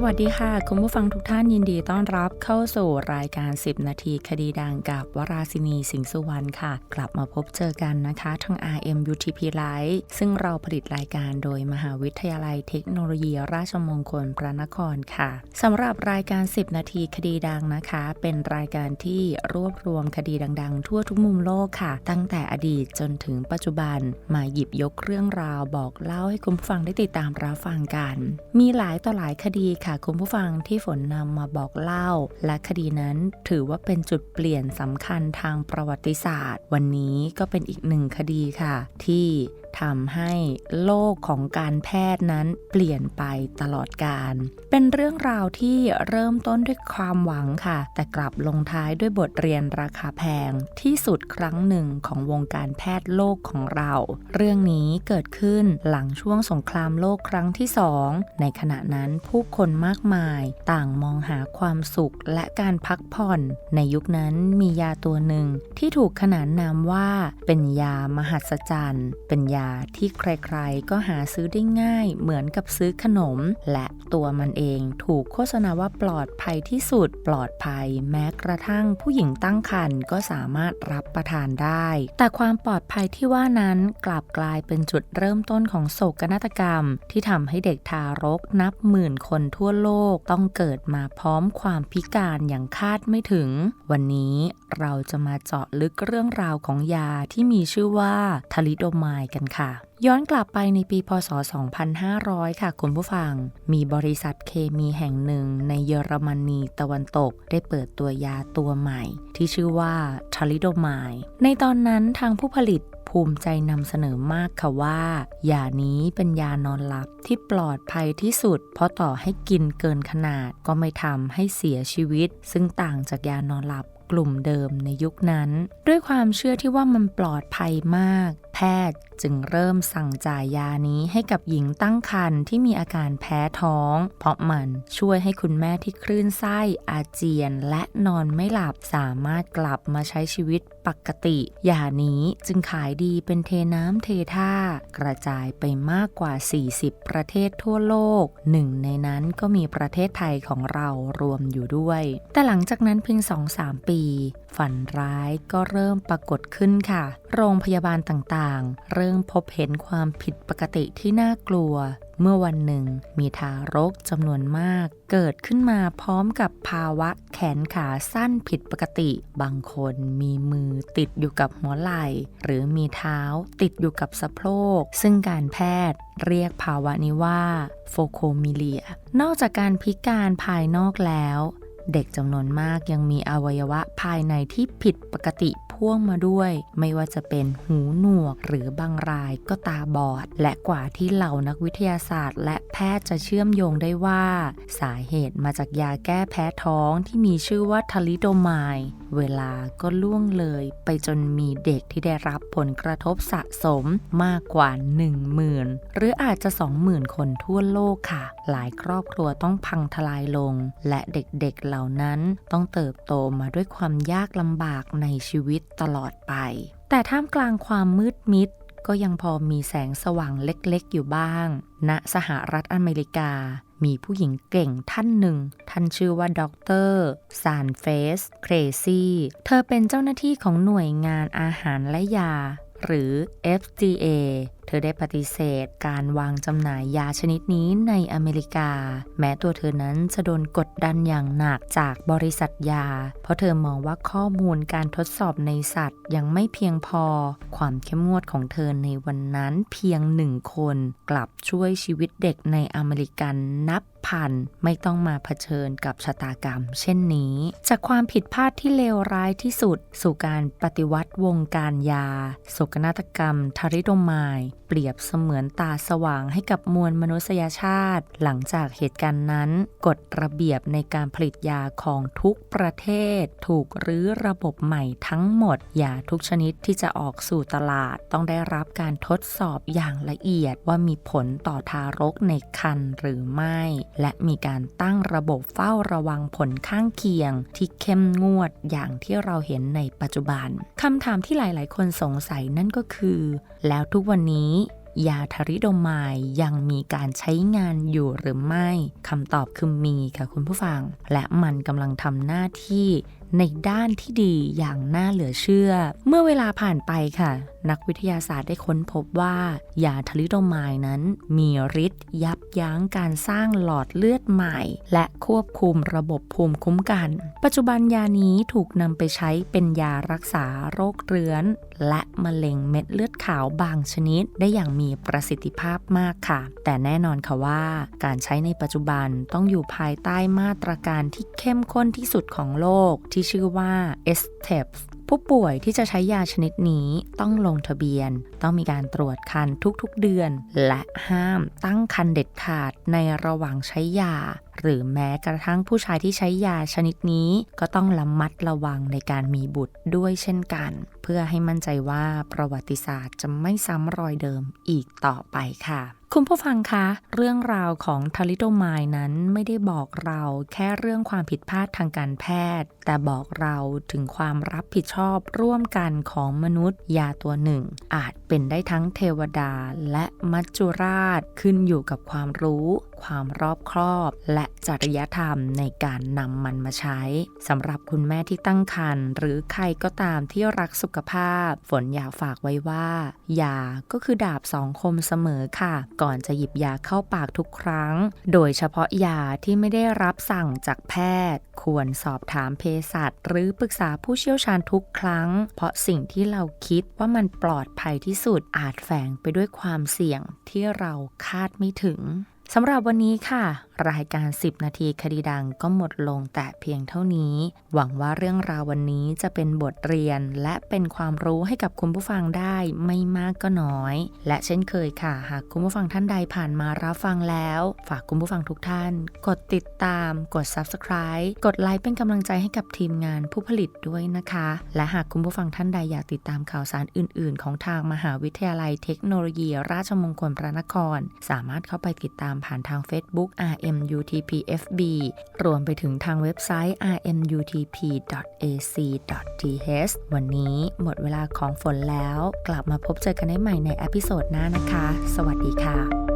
สวัสดีค่ะ คุณผู้ฟังทุกท่านยินดีต้อนรับเข้าสู่รายการ 10 นาทีคดีดังกับวราศินีสิงห์สุวรรณค่ะ กลับมาพบเจอกันนะคะทาง RM UTP Live ซึ่งเราผลิตรายการโดยมหาวิทยาลัยเทคโนโลยีราชมงคลพระนครค่ะสำหรับรายการ 10 นาทีคดีดังนะคะ เป็นรายการที่รวบรวมคดีดังๆ ทั่วทุกมุมโลกค่ะ ตั้งแต่อดีตจนถึงปัจจุบันมาหยิบยกเรื่องราวบอกเล่าให้คุณผู้ฟังได้ติดตามรับฟังกัน มีหลายต่อหลายคดีค่ะคุณผู้ฟังที่ฝนนำมาบอกเล่า และคดีนั้นถือว่าเป็นจุดเปลี่ยนสำคัญทางประวัติศาสตร์ วันนี้ก็เป็นอีกหนึ่งคดีค่ะ ที่ ทำให้โลกของการแพทย์นั้นเปลี่ยนไปตลอดการ เป็นเรื่องราวที่เริ่มต้นด้วยความหวังค่ะ แต่กลับลงท้ายด้วยบทเรียนราคาแพงที่สุดครั้งหนึ่งของวงการแพทย์โลกของเรา เรื่องนี้เกิดขึ้นหลังช่วงสงครามโลกครั้งที่สองในขณะนั้นผู้คนมากมายต่างมองหาความสุขและการพักผ่อน ในยุคนั้นมียาตัวหนึ่งที่ถูกขนานนามว่าเป็นยามหัศจรรย์ เป็นยาที่ใครๆ ก็หาซื้อได้ง่ายเหมือนกับซื้อขนม และตัวมันเองถูกโฆษณาว่าปลอดภัยที่สุดปลอดภัย แม้กระทั่งผู้หญิงตั้งครรภ์ก็สามารถรับประทานได้ แต่ความปลอดภัยที่ว่านั้นกลับกลายเป็นจุดเริ่มต้นของโศกนาฏกรรม ที่ทำให้เด็กทารกนับหมื่นคนทั่วโลกต้องเกิดมาพร้อมความพิการอย่างคาดไม่ถึง วันนี้เราจะมาเจาะลึกเรื่องราวของยาที่มีชื่อว่าทาลิโดไมด์กันค่ะย้อนกลับไปในปีพศ 2500 ค่ะคุณผู้ฟัง มีบริษัทเคมีแห่งหนึ่งในเยอรมนีตะวันตกได้เปิดตัวยาตัวใหม่ ที่ชื่อว่าทาลิโดไมในตอนนั้นทางผู้ผลิตภูมิใจนำเสนอมากค่ะว่า ยานี้เป็นยานอนหลับที่ปลอดภัยที่สุด เพราะต่อให้กินเกินขนาดก็ไม่ทำให้เสียชีวิต ซึ่งต่างจากยานอนหลับกลุ่มเดิมในยุคนั้น ด้วยความเชื่อที่ว่ามันปลอดภัยมาก พทย์จึงเริ่มสั่งจ่ายยานี้ให้กับหญิงตั้งครรภ์ที่มีอาการแพ้ท้อง เพราะมันช่วยให้คุณแม่ที่คลื่นไส้อาเจียนและนอนไม่หลับสามารถกลับมาใช้ชีวิตปกติยานี้จึงขายดีเป็นเทน้ำเทท่า กระจายไปมากกว่า 40 ประเทศทั่วโลก หนึ่งในนั้นก็มีประเทศไทยของเรารวมอยู่ด้วย แต่หลังจากนั้นเพียง 2-3 ปี ฝันร้ายก็เริ่มปรากฏขึ้นค่ะ โรงพยาบาลต่างต่างๆ เริ่มพบเห็นความผิดปกติที่น่ากลัว เมื่อวันหนึ่ง มีทารกจำนวนมาก เกิดขึ้นมาพร้อมกับภาวะแขนขาสั้นผิดปกติ บางคนมีมือติดอยู่กับหัวไหล่ หรือมีเท้าติดอยู่กับสะโพก ซึ่งการแพทย์เรียกภาวะนี้ว่าโฟโคมิเลีย นอกจากการพิการภายนอกแล้วเด็กจำนวนมากยังมีอวัยวะภายในที่ผิดปกติ พ่วงมาด้วย ไม่ว่าจะเป็นหูหนวกหรือบางรายก็ตาบอด และกว่าที่เหล่านักวิทยาศาสตร์ และแพทย์จะเชื่อมโยงได้ว่า สาเหตุมาจากยาแก้แพ้ท้องที่มีชื่อว่าทาลิโดไมด์เวลาก็ล่วงเลยไปจนมีเด็กที่ได้รับผลกระทบสะสมมากกว่า 10,000 หรืออาจจะ 20,000 คนทั่วโลกค่ะ หลายครอบครัวต้องพังทลายลง และเด็กๆเหล่านั้นต้องเติบโตมาด้วยความยากลำบากในชีวิตตลอดไป แต่ท่ามกลางความมืดมิดก็ยังพอมีแสงสว่างเล็กๆอยู่บ้าง ณ สหรัฐอเมริกา มีผู้หญิงเก่งท่านหนึ่ง ท่านชื่อว่าด็อกเตอร์ซานเฟส เครซี่ เธอเป็นเจ้าหน้าที่ของหน่วยงานอาหารและยา หรือ FDA เธอได้ปฏิเสธการวางจำหน่ายยาชนิดนี้ในอเมริกา แม้ตัวเธอนั้นจะโดนกดดันอย่างหนักจากบริษัทยา เพราะเธอมองว่าข้อมูลการทดสอบในสัตว์ยังไม่เพียงพอ ความเข้มงวดของเธอในวันนั้นเพียงหนึ่งคน กลับช่วยชีวิตเด็กในอเมริกันนับพันไม่ต้องมาเผชิญกับชะตากรรม เช่นนี้ จากความผิดพลาดที่เลวร้ายที่สุด สู่การปฏิวัติวงการยาโศกนาฏกรรมทาริโดมด์ เปรียบเสมือนตาสว่างให้กับมวลมนุษยชาติ หลังจากเหตุการณ์นั้น กฎระเบียบในการผลิตยาของทุกประเทศ ถูกรื้อระบบใหม่ทั้งหมด ยาทุกชนิดที่จะออกสู่ตลาด ต้องได้รับการทดสอบอย่างละเอียดว่ามีผลต่อทารกในครรภ์หรือไม่ และมีการตั้งระบบเฝ้าระวังผลข้างเคียง ที่เข้มงวดอย่างที่เราเห็นในปัจจุบันคำถามที่หลาย ๆ คนสงสัยนั่นก็คือ แล้วทุกวันนี้ ยาทาริโดไมายยังมีการใช้งานอยู่หรือไม่คำตอบคือมีค่ะคุณผู้ฟัง และมันกำลังทำหน้าที่ในด้านที่ดีอย่างน่าเหลือเชื่อ เมื่อเวลาผ่านไปค่ะ นักวิทยาศาสตร์ได้ค้นพบว่ายาทาริโดไมายนั้น มีฤทธิ์ยับยั้งการสร้างหลอดเลือดใหม่ และควบคุมระบบภูมิคุ้มกัน ปัจจุบันยานี้ถูกนำไปใช้เป็นยารักษาโรคเรื้อน และมะเร็งเม็ดเลือดขาวบางชนิด ได้อย่างมีประสิทธิภาพมากค่ะ แต่แน่นอนค่ะว่า การใช้ในปัจจุบันต้องอยู่ภายใต้มาตรการที่เข้มข้นที่สุดของโลกที่ที่ชื่อว่า STEPS ผู้ป่วยที่จะใช้ยาชนิดนี้ต้องลงทะเบียน ต้องมีการตรวจคันทุกๆเดือน และห้ามตั้งคันเด็ดขาดในระหว่างใช้ยา หรือแม้กระทั่งผู้ชายที่ใช้ยาชนิดนี้ก็ต้องระมัดระวังในการมีบุตรด้วยเช่นกัน เพื่อให้มั่นใจว่าประวัติศาสตร์จะไม่ซ้ำรอยเดิมอีกต่อไปค่ะ คุณผู้ฟังคะ เรื่องราวของทาริโดไมายนั้นไม่ได้บอกเราแค่เรื่องความผิดพลาดทางการแพทย์ แต่บอกเราถึงความรับผิดชอบร่วมกันของมนุษย์ยาตัวหนึ่ง อาจเป็นได้ทั้งเทวดาและมัจจุราชขึ้นอยู่กับความรู้ ความรอบครอบ และจริยธรรมในการนำมันมาใช้สำหรับคุณแม่ที่ตั้งครรภ์หรือใครก็ตามที่รักสุขภาพ ฝนอยากฝากไว้ว่า ยาก็คือดาบสองคมเสมอค่ะก่อนจะหยิบยาเข้าปากทุกครั้ง โดยเฉพาะยาที่ไม่ได้รับสั่งจากแพทย์ ควรสอบถามเภสัชหรือปรึกษาผู้เชี่ยวชาญทุกครั้ง เพราะสิ่งที่เราคิดว่ามันปลอดภัยที่สุดอาจแฝงไปด้วยความเสี่ยงที่เราคาดไม่ถึง สำหรับวันนี้ค่ะ รายการ 10 นาทีคดีดังก็หมดลงแต่เพียงเท่านี้ หวังว่าเรื่องราววันนี้จะเป็นบทเรียน และเป็นความรู้ให้กับคุณผู้ฟังได้ไม่มากก็น้อย และเช่นเคยค่ะ หากคุณผู้ฟังท่านใดผ่านมารับฟังแล้ว ฝากคุณผู้ฟังทุกท่าน กดติดตาม กด subscribe กดไลค์เป็นกำลังใจให้กับทีมงานผู้ผลิตด้วยนะคะ และหากคุณผู้ฟังท่านใดอยากติดตามข่าวสารอื่น ๆ ของทางมหาวิทยาลัยเทคโนโลยี ราชมงคลพระนคร สามารถเข้าไปติดตามผ่านทาง Facebook RMUTPFB รวมไปถึงทางเว็บไซต์ rmutp.ac.th วันนี้หมดเวลาของฝนแล้ว กลับมาพบเจอกันได้ใหม่ในอพิโซดหน้านะคะ สวัสดีค่ะ